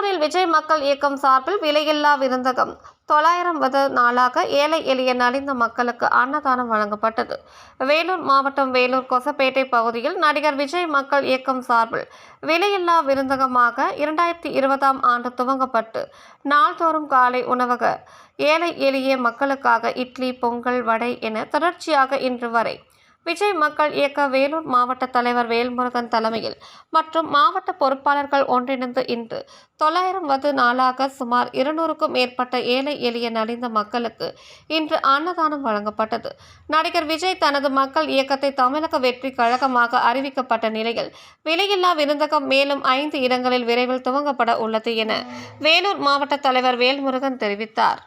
விஜய் மக்கள் இயக்கம் சார்பில் விலையில்லா விருந்தகம். தொள்ளாயிரம்பது நாளாக ஏழை எளிய நலிந்த மக்களுக்கு அன்னதானம் வழங்கப்பட்டது. வேலூர் மாவட்டம் வேலூர் கொசப்பேட்டை பகுதியில் நடிகர் விஜய் மக்கள் இயக்கம் சார்பில் விலையில்லா விருந்தகமாக இரண்டாயிரத்தி இருபதாம் ஆண்டு துவங்கப்பட்டு நாள்தோறும் காலை உணவக ஏழை எளிய மக்களுக்காக இட்லி பொங்கல் வடை என தொடர்ச்சியாக இன்று வரை விஜய் மக்கள் இயக்க வேலூர் மாவட்ட தலைவர் வேல்முருகன் தலைமையில் மற்றும் மாவட்ட பொறுப்பாளர்கள் ஒன்றிணைந்து இன்று தொள்ளாயிரம் வது நாளாக சுமார் இருநூறுக்கும் மேற்பட்ட ஏழை எளிய நலிந்த மக்களுக்கு இன்று அன்னதானம் வழங்கப்பட்டது. நடிகர் விஜய் தனது மக்கள் இயக்கத்தை தமிழக வெற்றி கழகமாக அறிவிக்கப்பட்ட நிலையில் விலையில்லா விருந்தகம் மேலும் ஐந்து இடங்களில் விரைவில் துவங்கப்பட உள்ளது என வேலூர் மாவட்ட தலைவர் வேல்முருகன் தெரிவித்தார்.